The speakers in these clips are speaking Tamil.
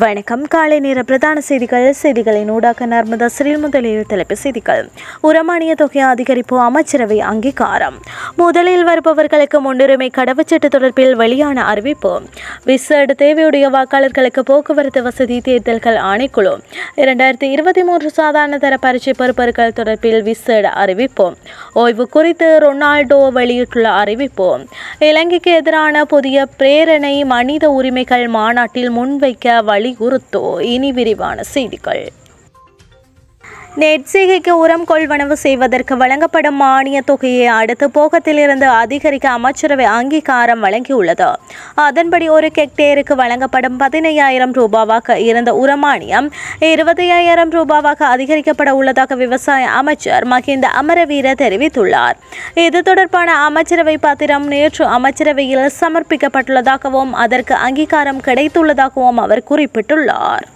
வணக்கம். காலை நேர பிரதான செய்திகள் செய்திகளின் ஊடாக நர்மதா சிறில் முதலில் தலைப்பு செய்திகள். உரமானிய தொகை அதிகரிப்பு அமைச்சரவை அங்கீகாரம். முதலில் வருபவர்களுக்கு முன்னுரிமை கடவுச்சீட்டு தொடர்பில் வெளியான அறிவிப்பு. விசேட தேவையுடைய வாக்காளர்களுக்கு போக்குவரத்து வசதி தேர்தல்கள் ஆணைக்குழு. இரண்டாயிரத்தி இருபத்தி மூன்று சாதாரண தர பரீட்சை பொறுப்பர்கள் தொடர்பில் விசேட அறிவிப்பு. ஓய்வு குறித்து ரொனால்டோ வெளியிட்டுள்ள அறிவிப்பு. இலங்கைக்கு எதிரான புதிய பிரேரணை மனித உரிமைகள் மாநாட்டில் முன்வைக்க வழி வலியுறுத்தோ இனி விரிவான செய்திகள். நெற்சிகைக்கு உரம் கொள்வனவு செய்வதற்கு வழங்கப்படும் மானிய தொகையை அடுத்து போகத்திலிருந்து அதிகரிக்க அமைச்சரவை அங்கீகாரம் வழங்கியுள்ளது. அதன்படி ஒரு ஹெக்டேருக்கு வழங்கப்படும் பதினையாயிரம் ரூபாவாக இருந்த உரமானியம் இருபத்தையாயிரம் ரூபாவாக அதிகரிக்கப்பட உள்ளதாக விவசாய அமைச்சர் மஹிந்த அமரவீர தெரிவித்துள்ளார். இது தொடர்பான அமைச்சரவை பத்திரம் நேற்று அமைச்சரவையில் சமர்ப்பிக்கப்பட்டுள்ளதாகவும் அதற்கு அங்கீகாரம் கிடைத்துள்ளதாகவும் அவர் குறிப்பிட்டுள்ளார்.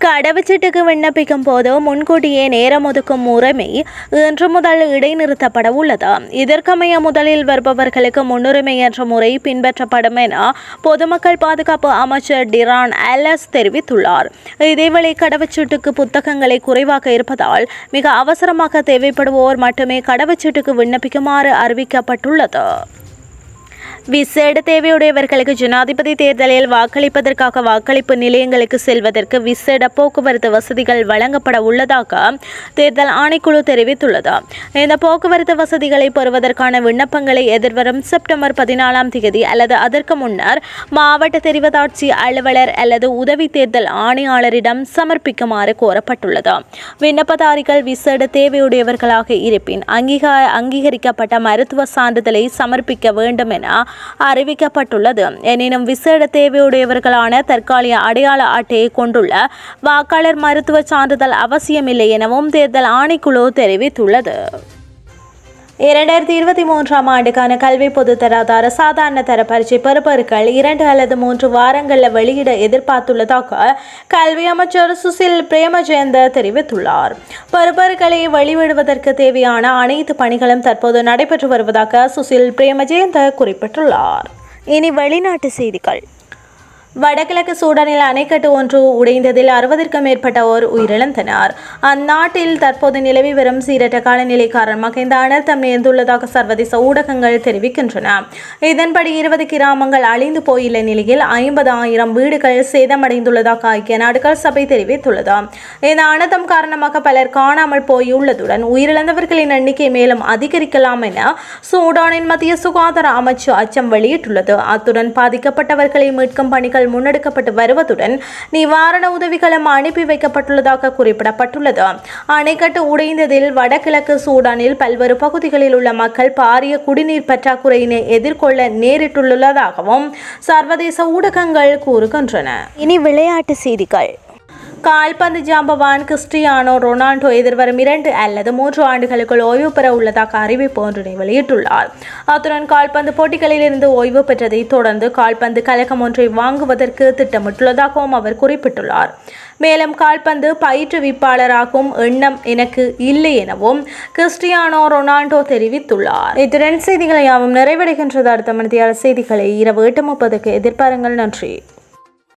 கடவுச்சீட்டுக்கு விண்ணப்பிக்கும் போது முன்கூட்டியே நேரம் ஒதுக்கும் முறைமை இன்று முதல் இடைநிறுத்தப்பட உள்ளது. இதற்கமைய முதலில் வருபவர்களுக்கு முன்னுரிமை என்ற முறை பின்பற்றப்படும் என பொதுமக்கள் பாதுகாப்பு அமைச்சர் டிரான் அலஸ் தெரிவித்துள்ளார். இதேவேளை கடவுச்சீட்டுக்கு புத்தகங்களை குறைவாக இருப்பதால் மிக அவசரமாக தேவைப்படுவோர் மட்டுமே கடவுச்சீட்டுக்கு விண்ணப்பிக்குமாறு அறிவிக்கப்பட்டுள்ளது. விசேட தேவையுடையவர்களுக்கு ஜனாதிபதி தேர்தலில் வாக்களிப்பதற்காக வாக்களிப்பு நிலையங்களுக்கு செல்வதற்கு விசேட போக்குவரத்து வசதிகள் வழங்கப்பட உள்ளதாக தேர்தல் ஆணைக்குழு தெரிவித்துள்ளது. இந்த போக்குவரத்து வசதிகளை பெறுவதற்கான விண்ணப்பங்களை எதிர்வரும் செப்டம்பர் பதினாலாம் தேதி அல்லது அதற்கு முன்னர் மாவட்ட தெரிவதாட்சி அலுவலர் அல்லது உதவி தேர்தல் ஆணையாளரிடம் சமர்ப்பிக்குமாறு கோரப்பட்டுள்ளது. விண்ணப்பதாரிகள் விசேட தேவையுடையவர்களாக இருப்பின் அங்கீகா அங்கீகரிக்கப்பட்ட மருத்துவ சான்றிதழை சமர்ப்பிக்க வேண்டும் என அறிவிக்கப்பட்டுள்ளது. எனினும் விசேட தேவையுடையவர்களான தற்காலிக அடையாள அட்டையை கொண்டுள்ள வாக்காளர் மருத்துவ சான்றிதழ் அவசியமில்லை எனவும் தேர்தல் ஆணைக்குழு தெரிவித்துள்ளது. இரண்டாயிரத்தி இருபத்தி மூன்றாம் ஆண்டுக்கான கல்வி பொதுத்தராதார சாதாரண தர பரீட்சை பெறுபர்கள் இரண்டு அல்லது மூன்று வாரங்களில் வெளியிட எதிர்பார்த்துள்ளதாக கல்வி அமைச்சர் சுசில் பிரேமஜெயந்த தெரிவித்துள்ளார். பெறுபர்களை வெளிவிடுவதற்கு தேவையான அனைத்து பணிகளும் தற்போது நடைபெற்று வருவதாக சுசில் பிரேமஜெயந்த குறிப்பிட்டுள்ளார். இனி வெளிநாட்டு செய்திகள். வடகிழக்கு சூடானில் அணைக்கட்டு ஒன்று உடைந்ததில் அறுபதிற்கும் மேற்பட்டோர் உயிரிழந்தனர். அந்நாட்டில் தற்போது நிலவி வரும் சீரற்ற காலநிலை காரணமாக இந்த அனர்த்தம் நேர்ந்துள்ளதாக சர்வதேச ஊடகங்கள் தெரிவிக்கின்றன. இதன்படி இருபது கிராமங்கள் அழிந்து போயுள்ள நிலையில் ஐம்பது ஆயிரம் வீடுகள் சேதமடைந்துள்ளதாக ஐக்கிய நாடுகள் சபை தெரிவித்துள்ளது. இந்த அனர்த்தம் காரணமாக பலர் காணாமல் போயுள்ளதுடன் உயிரிழந்தவர்களின் எண்ணிக்கை மேலும் அதிகரிக்கலாம் என சூடானின் மத்திய சுகாதார அமைச்சு அச்சம் வெளியிட்டுள்ளது. அத்துடன் பாதிக்கப்பட்டவர்களை மீட்கும் பணிகள் பணிகள் முன்னெடுக்கப்பட்டு வருவதுடன் நிவாரண உதவிகளும் அனுப்பி வைக்கப்பட்டுள்ளதாக குறிப்பிடப்பட்டுள்ளது. அணைக்கட்டு உடைந்ததில் வடகிழக்கு சூடானில் பல்வேறு பகுதிகளில் உள்ள மக்கள் பாரிய குடிநீர் பற்றாக்குறையினை எதிர்கொள்ள நேரிட்டுள்ளதாகவும் சர்வதேச ஊடகங்கள் கூறுகின்றன. இனி விளையாட்டு செய்திகள். கால்பந்து ஜாம்பவான் கிறிஸ்டியானோ ரொனால்டோ எதிர்வரும் இரண்டு அல்லது மூன்று ஆண்டுகளுக்குள் ஓய்வு பெற உள்ளதாக அறிவிப்பு ஒன்றினை வெளியிட்டுள்ளார். அத்துடன் கால்பந்து போட்டிகளிலிருந்து ஓய்வு பெற்றதை தொடர்ந்து கால்பந்து கழகம் ஒன்றை வாங்குவதற்கு திட்டமிட்டுள்ளதாகவும் அவர் குறிப்பிட்டுள்ளார். மேலும் கால்பந்து பயிற்றுவிப்பாளராகும் எண்ணம் எனக்கு இல்லை எனவும் கிறிஸ்டியானோ ரொனால்டோ தெரிவித்துள்ளார். இத்துடன் செய்திகளை யாவும் நிறைவடைகின்றது. அடுத்த மணித்தியால செய்திகளை இரவு எட்டு முப்பதுக்கு எதிர்பாருங்கள். நன்றி.